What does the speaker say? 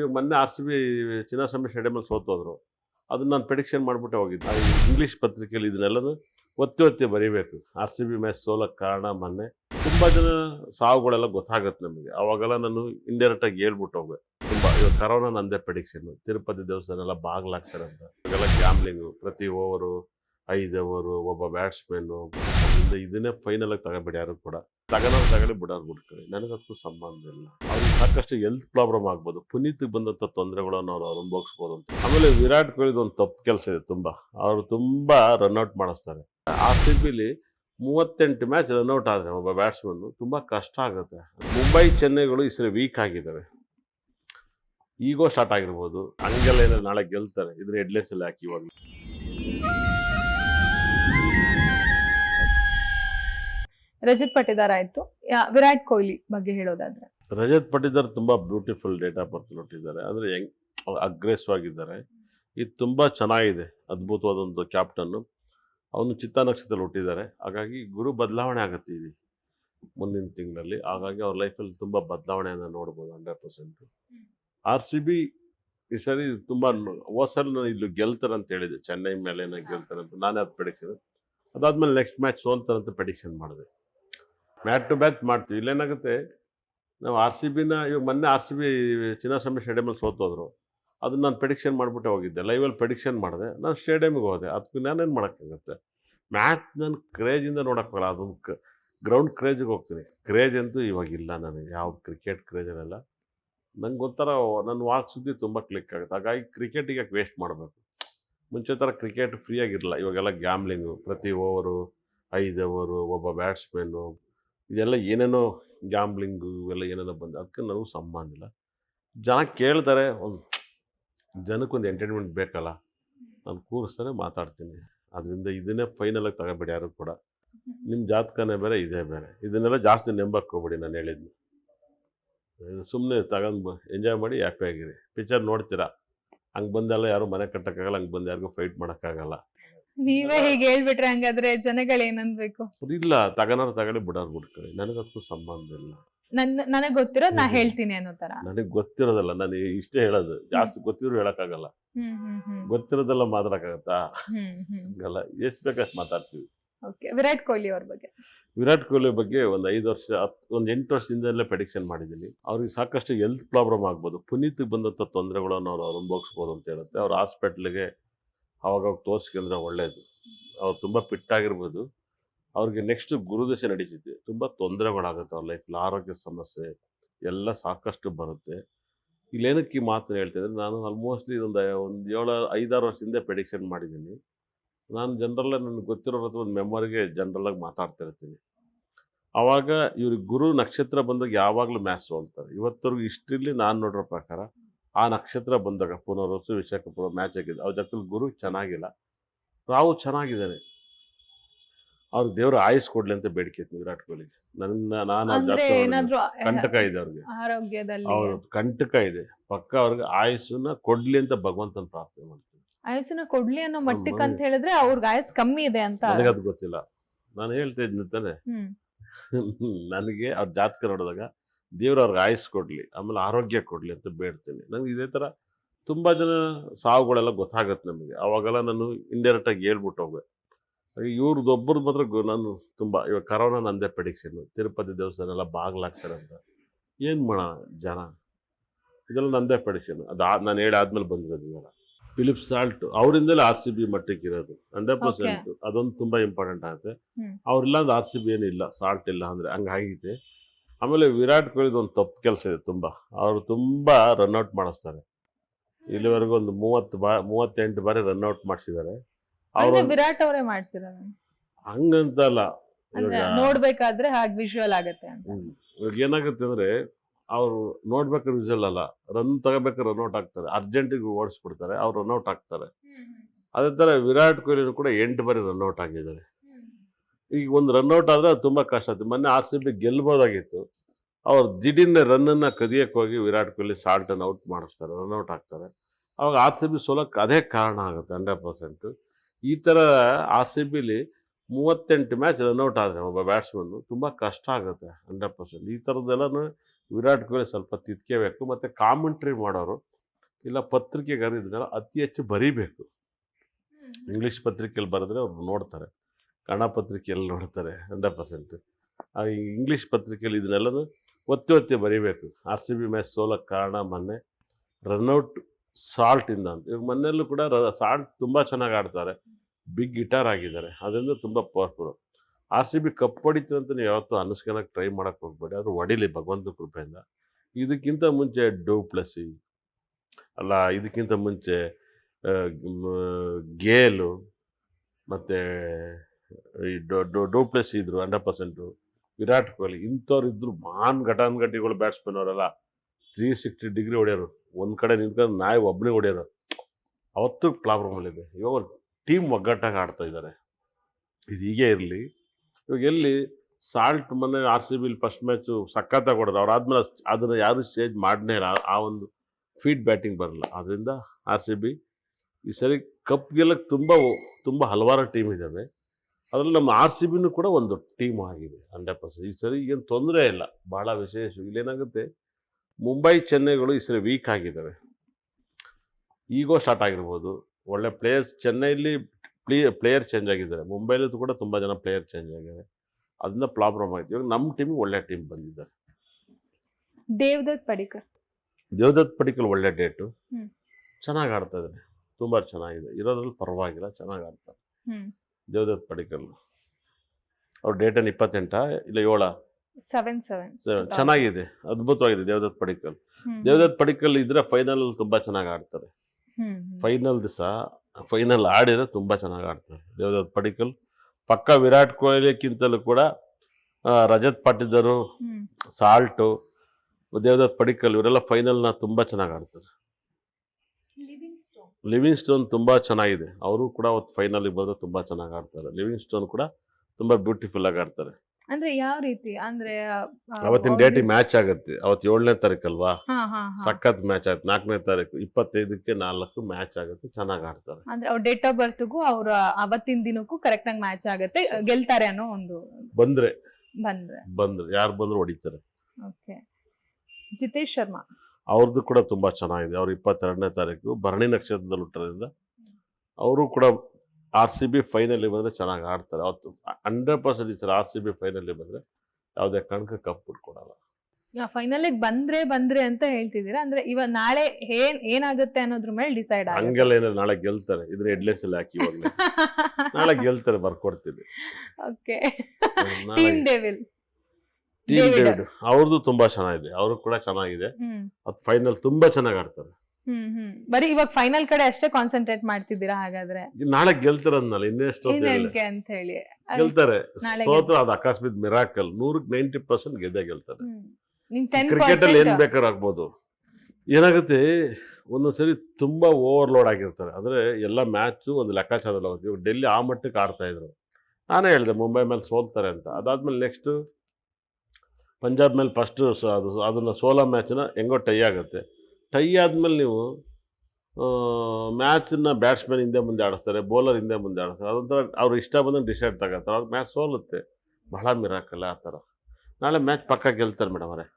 ಈಗ ಮೊನ್ನೆ R C B Chinnaswamy ಸ್ಟೇಡಿಯಮಲ್ಲಿ ಸೋತೋದ್ರು. ಅದನ್ನ ನಾನು ಪ್ರಿಡಿಕ್ಷನ್ ಮಾಡಿಬಿಟ್ಟೆ ಹೋಗಿದ್ದೆ. ಇಂಗ್ಲೀಷ್ ಪತ್ರಿಕೆಯಲ್ಲಿ ಇದನ್ನೆಲ್ಲನೂ ಒತ್ತಿ ಒತ್ತಿ ಬರೀಬೇಕು. ಆರ್ ಸಿ ಬಿ ಮ್ಯಾಚ್ ಸೋಲಕ್ಕೆ ಕಾರಣ ಮೊನ್ನೆ. ತುಂಬ ಜನ ಸಾವುಗಳೆಲ್ಲ ಗೊತ್ತಾಗುತ್ತೆ ನಮಗೆ. ಅವಾಗೆಲ್ಲ ನಾನು ಇಂಡೈರೆಕ್ಟಾಗಿ ಹೇಳ್ಬಿಟ್ಟು ಹೋಗ್ಬೇಕು ತುಂಬ, ಇವಾಗ ಕರೋನಾ ನಂದೇ ಪ್ರಿಡಿಕ್ಷನ್ ತಿರುಪತಿ ದೇವಸ್ಥಾನ ಎಲ್ಲ ಬಾಗ್ಲಾಗ್ತಾರೆ ಅಂತ. ಇವಾಗೆಲ್ಲ ಗ್ಯಾಮ್ಲಿಂಗು ಪ್ರತಿ ಓವರು ಐದು ಓವರು ಒಬ್ಬ ಬ್ಯಾಟ್ಸ್ಮನ್ನು ಇದನ್ನೇ ಫೈನಲಾಗಿ ತಗೋಬೇಡಿ ಯಾರು ಕೂಡ. ತಗೊಳೋರು ತಗೊಳ್ಳಿ ಬಿಡೋರು ಬಿಟ್ಕೊಳ್ಳಿ ನನಗದಕ್ಕೂ ಸಂಬಂಧ ಇಲ್ಲ. ಅವ್ರಿಗೆ ಸಾಕಷ್ಟು ಹೆಲ್ತ್ ಪ್ರಾಬ್ಲಮ್ ಆಗ್ಬೋದು. ಪುನೀತ್ ಬಂದಂಥ ತೊಂದರೆಗಳನ್ನು ಅವ್ರು ಅನುಭವಿಸ್ಬೋದು ಅಂತ ಆಮೇಲೆ ವಿರಾಟ್ ಕೊಹ್ಲಿದು ಒಂದು ತಪ್ಪು ಕೆಲಸ ಇದೆ ತುಂಬ. ಅವರು ತುಂಬ ರನ್ಔಟ್ ಮಾಡಿಸ್ತಾರೆ. ಆ ಸಿ ಮೂವತ್ತೆಂಟು ಮ್ಯಾಚ್ ರನ್ಔಟ್ ಆದರೆ ಒಬ್ಬ ಬ್ಯಾಟ್ಸ್ಮನ್ ತುಂಬ ಕಷ್ಟ ಆಗುತ್ತೆ. ಮುಂಬೈ, ಚೆನ್ನೈಗಳು ಇಸ್ರೆ ಸರಿ ವೀಕ್ ಆಗಿದ್ದಾವೆ. ಈಗೋ ಸ್ಟಾರ್ಟ್ ಆಗಿರ್ಬೋದು. ಹಂಗೆಲ್ಲ ಏನಾದ್ರು ನಾಳೆ ಗೆಲ್ತಾರೆ. ಇದ್ರ ಅಲ್ಲಿ ಹಾಕಿ ಇವಾಗ. ರಜತ್ ಪಟ್ಟಿದಾರ್ ಆಯ್ತು. ವಿರಾಟ್ ಕೊಹ್ಲಿ ಬಗ್ಗೆ ಹೇಳೋದಾದ್ರೆ. ರಜತ್ ಪಟ್ಟಿದಾರ್ ತುಂಬಾ ಬ್ಯೂಟಿಫುಲ್ ಡೇಟಾ ಬರ್ತ್ ಕೊಟ್ಟಿದ್ದಾರೆ ಅಂದ್ರೆ ಹೆಂಗ್ ಅಗ್ರೆಸಿವ್ ಆಗಿದ್ದಾರೆ ಇದು ತುಂಬಾ ಚೆನ್ನಾಗಿದೆ ಅದ್ಭುತವಾದೊಂದು ಕ್ಯಾಪ್ಟನ್ನು ಅವನು ಚಿತ್ತ ನಕ್ಷತ್ರದಲ್ಲಿ ಹುಟ್ಟಿದ್ದಾರೆ. ಹಾಗಾಗಿ ಗುರು ಬದಲಾವಣೆ ಆಗುತ್ತೆ ಇದು ಮುಂದಿನ ತಿಂಗಳಲ್ಲಿ. ಹಾಗಾಗಿ ಅವ್ರ ಲೈಫಲ್ಲಿ ತುಂಬ ಬದಲಾವಣೆಯನ್ನು ನೋಡ್ಬೋದು hundred percent R C B ಈ ಸರಿ ತುಂಬ ಹೊಸಲ್ ಸಲ ನಾನು ಇಲ್ಲಿ ಗೆಲ್ತಾರೆ ಅಂತ ಹೇಳಿದೆ. ಚೆನ್ನೈ ಮೇಲೆ ಗೆಲ್ತಾರೆ ಅಂತ ನಾನೇ ಅದು ಪ್ರೆಡಿಕ್ಷನ್ ಅದಾದ್ಮೇಲೆ ನೆಕ್ಸ್ಟ್ ಮ್ಯಾಚ್ ಸೋಲ್ತಾರೆ ಅಂತ ಪ್ರೆಡಿಕ್ಷನ್ ಮಾಡಿದೆ. ಮ್ಯಾಚ್ ಟು ಮ್ಯಾಚ್ ಮಾಡ್ತೀವಿ. ಇಲ್ಲೇನಾಗುತ್ತೆ, ನಾವು ಆರ್ ಸಿ ಬಿನ ಇವಾಗ ಮೊನ್ನೆ ಆರ್ ಸಿ ಬಿ ಚಿನ್ನಸ್ವಾಮಿ ಸ್ಟೇಡಿಯಮಲ್ಲಿ ಸೋತೋದ್ರು. ಅದನ್ನ ನಾನು ಪ್ರೆಡಿಕ್ಷನ್ ಮಾಡಿಬಿಟ್ಟೆ ಹೋಗಿದ್ದೆ. ಲೈವಲ್ಲಿ ಪ್ರೆಡಿಕ್ಷನ್ ಮಾಡಿದೆ. ನಾನು ಸ್ಟೇಡಿಯಮ್ಗೆ ಹೋದೆ. ಅದಕ್ಕೆ ನಾನೇನು ಮಾಡೋಕ್ಕಾಗುತ್ತೆ? ಮ್ಯಾಚ್ ನಾನು ಕ್ರೇಜಿಂದ ನೋಡೋಕ್ಕಾಗಲ್ಲ ಅದೊಂದು ಕ ಗ್ರೌಂಡ್ ಕ್ರೇಜಿಗೆ ಹೋಗ್ತೀನಿ. ಕ್ರೇಜ್ ಅಂತೂ ಇವಾಗಿಲ್ಲ ನನಗೆ. ಯಾವ ಕ್ರಿಕೆಟ್ ಕ್ರೇಜಲ್ಲೆಲ್ಲ ನಂಗೆ ಒಂಥರ ನನ್ನ ವಾಕ್ ಸುದ್ದಿ ತುಂಬ ಕ್ಲಿಕ್ ಆಗುತ್ತೆ. ಹಾಗಾಗಿ ಕ್ರಿಕೆಟಿಗೆ ಯಾಕೆ ವೇಸ್ಟ್ ಮಾಡಬೇಕು? ಮುಂಚೆ ಥರ ಕ್ರಿಕೆಟ್ ಫ್ರೀಯಾಗಿರಲ್ಲ ಇವಾಗೆಲ್ಲ ಗ್ಯಾಮ್ಲಿಂಗು ಪ್ರತಿ ಓವರು ಐದು ಓವರು ಒಬ್ಬ ಬ್ಯಾಟ್ಸ್ಮನ್ನು ಇದೆಲ್ಲ ಏನೇನೋ ಗ್ಯಾಂಬ್ಲಿಂಗು ಇವೆಲ್ಲ ಏನೇನೋ ಬಂದು ಅದಕ್ಕೆ ನಾವು ಸಂಬಂಧ ಇಲ್ಲ. ಜನ ಕೇಳ್ತಾರೆ, ಒಂದು ಜನಕ್ಕೊಂದು ಎಂಟರ್ಟೈನ್ಮೆಂಟ್ ಬೇಕಲ್ಲ, ನಾನು ಕೂರಿಸ್ತಾನೆ ಮಾತಾಡ್ತೀನಿ. ಅದರಿಂದ ಇದನ್ನೇ ಫೈನಲಾಗಿ ತಗೋಬೇಡಿ ಯಾರು ಕೂಡ. ನಿಮ್ಮ ಜಾತಕನೇ ಬೇರೆ, ಇದೇ ಬೇರೆ. ಇದನ್ನೆಲ್ಲ ಜಾಸ್ತಿ ಹೋಗ್ಬೇಡಿ ನಾನು ಹೇಳಿದ್ನಿ. ಸುಮ್ಮನೆ ತಗೊಂಡು ಎಂಜಾಯ್ ಮಾಡಿ ಹ್ಯಾಪಿಯಾಗಿರಿ ಪಿಕ್ಚರ್ ನೋಡ್ತೀರಾ? ಹಂಗೆ ಬಂದೆಲ್ಲ ಯಾರು ಮನೆ ಕಟ್ಟೋಕ್ಕಾಗಲ್ಲ, ಹಂಗೆ ಬಂದು ಯಾರಿಗೂ ಫೈಟ್ ಮಾಡೋಕ್ಕಾಗಲ್ಲ. ನೀವೇ ಹೀಗೆ ಹೇಳ್ಬಿಟ್ರೆ ಹಂಗಾದ್ರೆ ಜನಗಳು ಏನನ್ಬೇಕು? ಇಲ್ಲ ತಗನಾರ ತಗೊಳ್ಳಿ ಬಿಡೋರು ಬಿಡ್ಕೊಳ್ಳಿ ನನಗದಕ್ಕೂ ಸಂಬಂಧ ಇಲ್ಲ. ನನ್ ನನಗ್ ಗೊತ್ತಿರೋದ್ ನಾ ಹೇಳ್ತೀನಿ ಅನ್ನೋ ತರ. ನನಗೆ ಗೊತ್ತಿರೋದಲ್ಲ ನಾನು ಇಷ್ಟೇ ಹೇಳೋದು. ಜಾಸ್ತಿ ಗೊತ್ತಿರೋ ಹೇಳಕ್ಕಾಗಲ್ಲ. ಹ್ಮ್ ಹ್ಮ್ ಹ್ಮ್. ಗೊತ್ತಿರೋದೆಲ್ಲ ಮಾತಾಡಕ್ಕಾಗತ್ತಾ? ಹ್ಮ್ ಹ್ಮ್. ಹಂಗಲ್ಲ. ಎಷ್ಟು ಬೇಕಷ್ಟು ಮಾತಾಡ್ತೀವಿ. ಓಕೆ ವಿರಾಟ್ ಕೊಹ್ಲಿ ಅವ್ರ ಬಗ್ಗೆ. ವಿರಾಟ್ ಕೊಹ್ಲಿ ಬಗ್ಗೆ ಒಂದು ಐದು ವರ್ಷ ಹತ್ತು ಒಂದು ಎಂಟು ವರ್ಷದಿಂದಲೇ ಪ್ರೆಡಿಕ್ಷನ್ ಮಾಡಿದ್ದೀನಿ. ಅವ್ರಿಗೆ ಸಾಕಷ್ಟು ಹೆಲ್ತ್ ಪ್ರಾಬ್ಲಮ್ ಆಗ್ಬೋದು. ಪುನೀತ್ ಬಂದಂಥ ತೊಂದರೆಗಳನ್ನು ಅವ್ರು ಅನುಭವಿಸ್ಬೋದು ಅಂತ ಹೇಳುತ್ತೆ. ಅವ್ರ ಹಾಸ್ಪಿಟ್ಲಿಗೆ ಅವಾಗ ತೋರಿಸ್ಕೊಂಡ್ರೆ ಒಳ್ಳೇದು. ಅವ್ರು ತುಂಬ ಪಿಟ್ಟಾಗಿರ್ಬೋದು ಅವ್ರಿಗೆ ನೆಕ್ಸ್ಟ್ ಗುರುದಶೆ ನಡೀತಿದ್ದೆ ತುಂಬ ತೊಂದರೆಗಳಾಗುತ್ತೆ ಅವ್ರ ಲೈಫಲ್ಲಿ ಆರೋಗ್ಯ ಸಮಸ್ಯೆ ಎಲ್ಲ ಸಾಕಷ್ಟು ಬರುತ್ತೆ. ಇಲ್ಲೇನಕ್ಕೆ ಈ ಮಾತನ್ನು ಹೇಳ್ತಿದ್ರೆ ನಾನು ಆಲ್ಮೋಸ್ಟ್ಲಿ ಇದೊಂದು, ಒಂದು ಏಳು, ಐದಾರು ವರ್ಷದಿಂದ ಪ್ರೆಡಿಕ್ಷನ್ ಮಾಡಿದ್ದೀನಿ. ನಾನು ಜನರಲ್ಲೇ ನನಗೆ ಗೊತ್ತಿರೋ ಹತ್ರ ಒಂದು ಮೆಮೊರಿಗೆ ಜನರಲ್ಲಾಗಿ ಮಾತಾಡ್ತಾ ಇರ್ತೀನಿ. ಆವಾಗ ಇವ್ರಿಗೆ ಗುರು ನಕ್ಷತ್ರ ಬಂದಾಗ ಯಾವಾಗಲೂ ಮ್ಯಾಚ್ ಸೋಲ್ತಾರೆ ಇವತ್ತರೆಗೂ ಇಷ್ಟಿರಲಿ ನಾನು ನೋಡಿರೋ ಪ್ರಕಾರ ಆ ನಕ್ಷತ್ರ ಬಂದಾಗ ಪುನರ್ವಸು ವಿಶಾಖಪುರ ಮ್ಯಾಚ್ ಆಗಿದೆ ಅವ್ರ ಜೊತೆ ಗುರು ಚೆನ್ನಾಗಿಲ್ಲ. ರಾವು ಚೆನ್ನಾಗಿದ್ದಾರೆ. ಅವ್ರಿಗೆ ದೇವ್ರ ಆಯುಸ್ ಕೊಡ್ಲಿ ಅಂತ ಬೇಡಿಕೆ ಇತ್ತು ವಿರಾಟ್ ಕೊಹ್ಲಿಗೆ ನನ್ನ ನಾನು ಅವ್ರ್ ಕಂಟಕ ಇದೆ ಅವ್ರಿಗೆ. ಆರೋಗ್ಯದಲ್ಲಿ. ಅವ್ರ ಕಂಟಕ ಇದೆ. ಪಕ್ಕ ಅವ್ರಿಗೆ ಆಯಸ್ಸನ್ನ ಕೊಡ್ಲಿ ಅಂತ ಭಗವಂತನ ಪ್ರಾರ್ಥನೆ ಮಾಡ್ತೀನಿ. ಆಯಸ್ಸನ್ನ ಕೊಡ್ಲಿ ಅನ್ನೋ ಮಟ್ಟಕ್ಕೆ ಅಂತ ಹೇಳಿದ್ರೆ ಅವ್ರಿಗೆ ಆಯಸ್ ಕಮ್ಮಿ ಇದೆ ಅಂತ. ನನಗದು ಗೊತ್ತಿಲ್ಲ. ನಾನು ಹೇಳ್ತಾ ಇದ್ದೀನಿ ತಾನೆ. ನನಗೆ ಅವ್ರ ಜಾತಕ ನೋಡಿದಾಗ ದೇವ್ರು ಅವ್ರಿಗೆ ಆಯುಸ್ ಕೊಡಲಿ ಆಮೇಲೆ ಆರೋಗ್ಯ ಕೊಡಲಿ ಅಂತ ಬೇಡ್ತೀನಿ. ನನಗೆ ಇದೇ ಥರ ತುಂಬ ಜನ ಸಾವುಗಳೆಲ್ಲ ಗೊತ್ತಾಗತ್ತೆ ನಮಗೆ. ಅವಾಗೆಲ್ಲ ನಾನು ಇಂಡೈರೆಕ್ಟಾಗಿ ಹೇಳ್ಬಿಟ್ಟು ಹೋಗ್ಬೇಕು ಹಾಗೆ ಇವ್ರದ್ದು ಒಬ್ಬರು ಮಾತ್ರ ನಾನು ತುಂಬ ಇವಾಗ ಕರೋನಾ ನಂದೇ ಪ್ರೆಡಿಕ್ಷನ್ ತಿರುಪತಿ ದೇವಸ್ಥಾನ ಎಲ್ಲ ಬಾಗ್ಲಾಗ್ತಾರೆ ಅಂತ. ಏನು ಮಾಡೋಣ ಜನ? ಇದೆಲ್ಲ ನಂದೇ ಪ್ರೆಡಿಕ್ಷನ್ ಅದು ನಾನು ಹೇಳಿ ಆದ್ಮೇಲೆ ಬಂದಿರೋದು ಇದೆಲ್ಲ ಫಿಲಿಪ್ ಸಾಲ್ಟ್ ಅವರಿಂದಲೇ ಆರ್ ಸಿ ಬಿ ಮಟ್ಟಕ್ಕೆ ಇರೋದು. ಹಂಡ್ರೆಡ್ ಪರ್ಸೆಂಟ್ ಅದೊಂದು ತುಂಬ ಇಂಪಾರ್ಟೆಂಟ್ ಆಗುತ್ತೆ. ಅವ್ರಿಲ್ಲ ಅಂದ್ರೆ ಆರ್ ಸಿ ಬಿ ಏನಿಲ್ಲ ಸಾಲ್ಟ್ ಇಲ್ಲ ಅಂದರೆ ಹಂಗಾಗಿದೆ. ಆಮೇಲೆ ವಿರಾಟ್ ಕೊಹ್ಲಿದು ಒಂದು ತಪ್ಪು ಕೆಲಸ ಇದೆ ತುಂಬ. ಅವರು ತುಂಬ ರನ್ಔಟ್ ಮಾಡಿಸ್ತಾರೆ. ಇಲ್ಲಿವರೆಗೂ ಒಂದು ಮೂವತ್ತು ಬಾ ಮೂವತ್ತೆಂಟು ಬಾರಿ ರನ್ಔಟ್ ಮಾಡಿಸಿದ್ದಾರೆ. ಅವರು ವಿರಾಟ್ ಅವರೇ ಮಾಡ್ಸಿರೋದು? ಹಂಗಂತಲ್ಲ. ನೋಡ್ಬೇಕಾದ್ರೆ ಹಾಗೆ ವಿಶುವಲ್ ಆಗುತ್ತೆ. ಇವಾಗ ಏನಾಗುತ್ತೆ ಅಂದರೆ ಅವರು ನೋಡ್ಬೇಕಾದ್ರೆ ವಿಶುವಲ್ ಅಲ್ಲ. ರನ್ ತಗೋಬೇಕಾದ್ರೆ ರನ್ಔಟ್ ಆಗ್ತಾರೆ. ಅರ್ಜೆಂಟಿಗೆ ಓಡಿಸ್ಬಿಡ್ತಾರೆ. ಅವ್ರು ರನ್ಔಟ್ ಆಗ್ತಾರೆ. ಅದೇ ಥರ ವಿರಾಟ್ ಕೊಹ್ಲಿನೂ ಕೂಡ ಎಂಟು ಬಾರಿ ರನ್ಔಟ್ ಆಗಿದ್ದಾರೆ. ಈಗ ಒಂದು ರನ್ಔಟ್ ಆದರೆ ಅದು ತುಂಬ ಕಷ್ಟ ಆಯ್ತು. ಮೊನ್ನೆ ಆರ್ ಸಿ ಬಿ ಗೆಲ್ಬೋದಾಗಿತ್ತು. ಅವ್ರು ದಿಢೀರ್ನೆ ರನ್ನನ್ನು ಕದಿಯಕ್ಕೆ ಹೋಗಿ ವಿರಾಟ್ ಕೊಹ್ಲಿ ಸಾಲ್ಟನ್ನು ಔಟ್ ಮಾಡಿಸ್ತಾರೆ ರನ್ಔಟ್ ಆಗ್ತಾರೆ ಅವಾಗ ಆರ್ ಸಿ ಬಿ ಸೋಲಕ್ಕೆ ಅದೇ ಕಾರಣ ಆಗುತ್ತೆ ಹಂಡ್ರೆಡ್ ಪರ್ಸೆಂಟು ಈ ಥರ ಆರ್ ಸಿ ಬಿಲಿ ಮೂವತ್ತೆಂಟು ಮ್ಯಾಚ್ ರನ್ಔಟ್ ಆದರೆ ಒಬ್ಬ ಬ್ಯಾಟ್ಸ್ಮನ್ನು ತುಂಬ ಕಷ್ಟ ಆಗುತ್ತೆ ಹಂಡ್ರೆಡ್ ಪರ್ಸೆಂಟ್ ಈ ಥರದ್ದೆಲ್ಲನೂ ವಿರಾಟ್ ಕೊಹ್ಲಿ ಸ್ವಲ್ಪ ತಿದ್ಕೋಬೇಕು ಮತ್ತು ಕಾಮೆಂಟ್ರಿ ಮಾಡೋರು ಇಲ್ಲ ಪತ್ರಿಕೆಗಾರರು ಇದನ್ನೆಲ್ಲ ಅತಿ ಹೆಚ್ಚು ಬರೀಬೇಕು. ಇಂಗ್ಲೀಷ್ ಪತ್ರಿಕೆಯಲ್ಲಿ ಬರೆದ್ರೆ ಅವ್ರು ನೋಡ್ತಾರೆ. ಕನ್ನಡ ಪತ್ರಿಕೆಯಲ್ಲಿ ನೋಡ್ತಾರೆ ಹಂಡ್ರೆಡ್ ಪರ್ಸೆಂಟ್. ಇಂಗ್ಲೀಷ್ ಪತ್ರಿಕೆಯಲ್ಲಿ ಇದನ್ನೆಲ್ಲನೂ ಒತ್ತಿ ಒತ್ತಿ ಬರೀಬೇಕು. ಆರ್ ಸಿ ಬಿ ಮ್ಯಾಚ್ ಸೋಲಕ್ಕೆ ಕಾರಣ ಮೊನ್ನೆ ರನ್ಔಟ್ ಸಾಲ್ಟಿಂದ ಅಂತ. ಇವಾಗ ಮೊನ್ನೆಲ್ಲೂ ಕೂಡ ಸಾಲ್ಟ್ ತುಂಬ ಚೆನ್ನಾಗಿ ಆಡ್ತಾರೆ. ಬಿಗ್ ಗಿಟಾರ್ ಆಗಿದ್ದಾರೆ. ಅದರಿಂದ ತುಂಬ powerful R C B cup ಹೊಡಿತು ಅಂತ ನೀವು ಯಾವತ್ತೂ ಅನಿಸ್ಕೊಳಕ್ಕೆ ಟ್ರೈ ಮಾಡೋಕ್ಕೆ ಹೋಗ್ಬೇಡಿ. ಅದು ಹೊಡಿಲಿ ಭಗವಂತ ಕೃಪೆಯಿಂದ. ಇದಕ್ಕಿಂತ ಮುಂಚೆ ಡೋ ಪ್ಲಸ್ಸಿ ಅಲ್ಲ ಇದಕ್ಕಿಂತ ಮುಂಚೆ ಗೇಲು ಮತ್ತು ಈ ಡೋ ಡೋ ಡೋ ಪ್ಲೇಸ್ ಇದ್ರು ಹಂಡ್ರೆಡ್ ಪರ್ಸೆಂಟು. ವಿರಾಟ್ ಕೊಹ್ಲಿ ಇಂಥವ್ರು ಇದ್ರು ಮಾನ್ ಘಟಾನುಘಟಿಗಳು ಬ್ಯಾಟ್ಸ್ಮನ್ ಅವರೆಲ್ಲ ತ್ರೀ ಸಿಕ್ಸ್ಟಿ ಡಿಗ್ರಿ ಹೊಡೆಯೋರು. ಒಂದು ಕಡೆ ನಿಂತ್ಕೊಂಡು ನಾಯಿ ಒಬ್ಬನೇ ಹೊಡೆಯೋರು. ಅವತ್ತು ಪ್ರಾಬ್ಲಮಲ್ಲಿದೆ ಇವಾಗ ಟೀಮ್ ಒಗ್ಗಟ್ಟಾಗಿ ಆಡ್ತಾ ಇದ್ದಾರೆ ಇದು ಹೀಗೆ ಇರಲಿ. ಇವಾಗ ಎಲ್ಲಿ ಸಾಲ್ಟ್ ಮೊನ್ನೆ ಆರ್ ಸಿ ಬಿಲಿ ಫಸ್ಟ್ ಮ್ಯಾಚು ಸಖತ್ತಾಗಿ ಹೊಡೆದ್ರು. ಅವ್ರು ಆದ್ಮೇಲೆ ಅದನ್ನು ಯಾರು ಚೇಂಜ್ ಮಾಡನೇ ಇಲ್ಲ. ಆ- ಆ ಒಂದು ಫೀಡ್ ಬ್ಯಾಟಿಂಗ್ ಬರಲ್ಲ. ಆದ್ದರಿಂದ ಆರ್ ಸಿ ಬಿ ಈ ಸರಿ ಕಪ್ ಗೆಲ್ಲಕ್ಕೆ ತುಂಬ ತುಂಬ ಹಲವಾರು ಟೀಮ್ ಇದ್ದಾವೆ ಅದರಲ್ಲಿ ನಮ್ಮ ಆರ್ ಸಿ ಬಿನೂ ಕೂಡ ಒಂದು ಟೀಮ್ ಆಗಿದೆ ಹಂಡ್ರೆಡ್ ಪರ್ಸೆಂಟ್. ಈ ಸರಿ ಏನು ತೊಂದರೆ ಇಲ್ಲ ಭಾಳ ವಿಶೇಷ. ಇಲ್ಲೇನಾಗುತ್ತೆ ಮುಂಬೈ ಚೆನ್ನೈಗಳು ಈ ಸರಿ ವೀಕ್ ಆಗಿದ್ದಾವೆ ಈಗೋ ಸ್ಟಾರ್ಟ್ ಆಗಿರ್ಬೋದು ಒಳ್ಳೆ ಪ್ಲೇಯರ್ಸ್ ಚೆನ್ನೈಲಿ ಪ್ಲೇ ಪ್ಲೇಯರ್ ಚೇಂಜ್ ಆಗಿದ್ದಾರೆ. ಮುಂಬೈಲದ್ದು ಕೂಡ ತುಂಬ ಜನ ಪ್ಲೇಯರ್ ಚೇಂಜ್ ಆಗಿದ್ದಾರೆ. ಅದನ್ನ ಪ್ರಾಬ್ಲಮ್ ಆಯ್ತು. ಇವಾಗ ನಮ್ಮ ಟೀಮ್ ಒಳ್ಳೆ ಟೀಮ್ ಬಂದಿದ್ದಾರೆ. ದೇವದತ್ ಪಡಿಕರ್. ದೇವದತ್ ಪಡಿಕಲ್ ಒಳ್ಳೆ ಡೇಟು. ಚೆನ್ನಾಗಿ ಆಡ್ತಾ ಇದ್ದಾರೆ ತುಂಬ ಚೆನ್ನಾಗಿದೆ. ಇರೋದ್ರಲ್ಲಿ ಪರವಾಗಿಲ್ಲ ಚೆನ್ನಾಗಿ ಆಡ್ತಾರೆ. ದೇವದತ್ ಪಡಿಕಲ್ ಅವ್ರ ಡೇಟನ್ ಇಪ್ಪತ್ತೆಂಟ ಇಲ್ಲ ಏಳ? ಸೆವೆನ್ ಸೆವೆನ್ ಚೆನ್ನಾಗಿದೆ. ಅದ್ಭುತವಾಗಿದೆ ದೇವದತ್ ಪಡಿಕಲ್ ದೇವದತ್ ಪಡಿಕಲ್ ಇದ್ರೆ ಫೈನಲ್ ತುಂಬಾ ಚೆನ್ನಾಗಿ ಆಡ್ತಾರೆ. ಫೈನಲ್ ದಿವಸ ಫೈನಲ್ ಆಡಿದ್ರೆ ತುಂಬಾ ಚೆನ್ನಾಗಿ ಆಡ್ತಾರೆ ದೇವದತ್ ಪಡಿಕಲ್ ಪಕ್ಕ ವಿರಾಟ್ ಕೊಹ್ಲಿಕ್ಕಿಂತಲೂ ಕೂಡ ರಜತ್ ಪಾಟಿದರು ಸಾಲ್ಟು ದೇವದತ್ ಪಡಿಕಲ್ ಇವರೆಲ್ಲ ಫೈನಲ್ನ ತುಂಬಾ ಚೆನ್ನಾಗಿ ಆಡ್ತಾರೆ. ಲಿವಿಂಗ್ ಸ್ಟೋನ್ ತುಂಬ ಚೆನ್ನಾಗಿದೆ. ಅವರು ಕೂಡ ಅವತ್ತು ಫೈನಲ್ ಬಂದ್ರೆ ತುಂಬ ಚೆನ್ನಾಗಿ ಆಡ್ತಾರೆ. ಲಿವಿಂಗ್ ಸ್ಟೋನ್ ಕೂಡ ತುಂಬ ಬ್ಯೂಟಿಫುಲ್ ಆಗಿ ಆಡ್ತಾರೆ. ಅಂದ್ರೆ ಯಾವ ರೀತಿ? ಅಂದ್ರೆ ಅವತ್ತಿನ ಡೇಟ್ ಮ್ಯಾಚ್ ಆಗುತ್ತೆ. ಅವತ್ತು ಏಳನೇ ತಾರೀಕಲ್ವಾ? ಸಖತ್ ಮ್ಯಾಚ್ ಆಯ್ತು. ನಾಲ್ಕನೇ ತಾರೀಕು ಇಪ್ಪತ್ತೈದಕ್ಕೆ ನಾಲ್ಕು ಮ್ಯಾಚ್ ಆಗುತ್ತೆ ಚೆನ್ನಾಗಿ ಆಡ್ತಾರೆ. ಅಂದ್ರೆ ಅವ್ರ ಡೇಟ್ ಆಫ್ ಬರ್ತ್ಗೂ ಅವ್ರ ಅವತ್ತಿನ ದಿನಕ್ಕೂ ಕರೆಕ್ಟ್ ಆಗಿ ಮ್ಯಾಚ್ ಆಗುತ್ತೆ. ಗೆಲ್ತಾರೆ ಅನ್ನೋ ಒಂದು ಬಂದ್ರೆ. ಬಂದ್ರೆ. ಬಂದ್ರೆ. ಯಾರು ಬಂದ್ರು ಹೊಡಿತಾರೆ. ಓಕೆ. ಜಿತೇಶ್ ಶರ್ಮಾ. ಅವ್ರದ್ದು ಕೂಡ ತುಂಬ ಚೆನ್ನಾಗಿದೆ. ಅವ್ರು ಇಪ್ಪತ್ತೆರಡನೇ ತಾರೀಕು ಭರಣಿ ನಕ್ಷತ್ರದಲ್ಲಿ ಹುಟ್ಟೋದ್ರಿಂದ ಅವರು ಕೂಡ ಆರ್ ಸಿ ಬಿ ಫೈನಲ್ಲಿ ಬಂದರೆ ಚೆನ್ನಾಗಿ ಆಡ್ತಾರೆ. ಅವತ್ತು ಹಂಡ್ರೆಡ್ ಪರ್ಸೆಂಟ್ ಈ ಸಲ ಆರ್ ಸಿ ಬಿ ಫೈನಲ್ಲಿ ಬಂದರೆ ಯಾವುದೇ ಕಾರಣಕ್ಕೆ ಕಪ್ ಬಿಟ್ಕೊಡಲ್ಲ. ಫೈನಲ್ ಬಂದ್ರೆ ಬಂದ್ರೆ ಅಂತ ಹೇಳ್ತಿದ್ದೀರಾ? ಅಂದ್ರೆ ಇವಾಗ ನಾಳೆ ಏನ್ ಏನಾಗುತ್ತೆ ಅನ್ನೋದ್ರ ಮೇಲೆ ಡಿಸೈಡ್ ಹಂಗಲ್ಲ ಏನಿಲ್ಲ ನಾಳೆ ಗೆಲ್ತಾರೆ. ಇದ್ರ ಹೆಡ್ಲೈನ್ಸ್ ಎಲ್ಲ ಹಾಕಿ ನಾಳೆ ಗೆಲ್ತಾರೆ ಬರ್ಕೊಡ್ತೀವಿ. Okay team devil team. David ಅವ್ರದ್ದು ತುಂಬಾ ಚೆನ್ನಾಗಿದೆ. ಅವರು ಕೂಡ ಚೆನ್ನಾಗಿದೆ. ಅದ್ ಫೈನಲ್ ತುಂಬಾ ಚೆನ್ನಾಗಿ ಆಡ್ತಾರೆ. ಹ್ಮ್ ಹ್ಮ್. ಬರೀ ಇವಾಗ ಫೈನಲ್ ಕಡೆ ಅಷ್ಟೇ ಕಾನ್ಸಂಟ್ರೇಟ್ ಮಾಡ್ತಿದ್ದೀರಾ ಹಾಗಾದ್ರೆ? ನಾಳೆ ಗೆಲ್ತಾರೆ ಅಂದಲ್ಲ ಇನ್ನೆಷ್ಟು ಹೇಳಿಕೆ ಅಂತ ಹೇಳಿ. ಗೆಲ್ತಾರೆ. ನಾಳೆ ಸೋತ್ರ ಅದು ಅಕಸ್ಮಾತ್ ಮಿರಾಕಲ್ ನೂರಕ್ಕೆ ನೈಂಟಿ ಪರ್ಸೆಂಟ್ ಗೆದ್ದೆ ಗೆಲ್ತಾರೆ. ನಿನ್ ಟೆನ್ ಕ್ರಿಕೆಟ್ ಅಲ್ಲಿ ಏನ್ ಬೇಕಾದ್ರೂ ಆಗ್ಬೋದು. ಏನಾಗುತ್ತೆ ಒಂದೊಂದ್ಸರಿ ತುಂಬಾ ಓವರ್ಲೋಡ್ ಆಗಿರ್ತಾರೆ. ಅಂದ್ರೆ ಎಲ್ಲ ಮ್ಯಾಚು ಒಂದು ಲೆಕ್ಕಾಚಾರದಲ್ಲಿ ಡೆಲ್ಲಿ ಆ ಮಟ್ಟಕ್ಕೆ ಆಡ್ತಾ ಇದ್ರು. ನಾನೇ ಹೇಳಿದೆ ಮುಂಬೈ ಮೇಲೆ ಸೋಲ್ತಾರೆ ಅಂತ. ಅದಾದ್ಮೇಲೆ ನೆಕ್ಸ್ಟ್ ಪಂಜಾಬ್ ಮೇಲೆ ಫಸ್ಟ್ ಅದು, ಅದನ್ನು ಸೋಲೋ ಮ್ಯಾಚನ್ನ ಹೆಂಗೋ ಟೈ ಆಗುತ್ತೆ. ಟೈ ಆದಮೇಲೆ ನೀವು ಮ್ಯಾಚನ್ನ ಬ್ಯಾಟ್ಸ್ಮನ್ ಹಿಂದೆ ಮುಂದೆ ಆಡಿಸ್ತಾರೆ ಬೌಲರ್ ಹಿಂದೆ ಮುಂದೆ ಆಡಿಸ್ತಾರೆ. ಅದೊಂಥರ ಅವ್ರು ಇಷ್ಟ ಬಂದಂಗೆ ಡಿಸೈಡ್ ತಗೋತಾರೆ. ಅವ್ರ ಮ್ಯಾಚ್ ಸೋಲುತ್ತೆ. ಬಹಳ ಮಿರಾಕಲ್ಲ ಆ ಥರ. ನಾಳೆ ಮ್ಯಾಚ್ ಪಕ್ಕ ಗೆಲ್ತಾರೆ ಮೇಡಮ್ ಅವರೇ.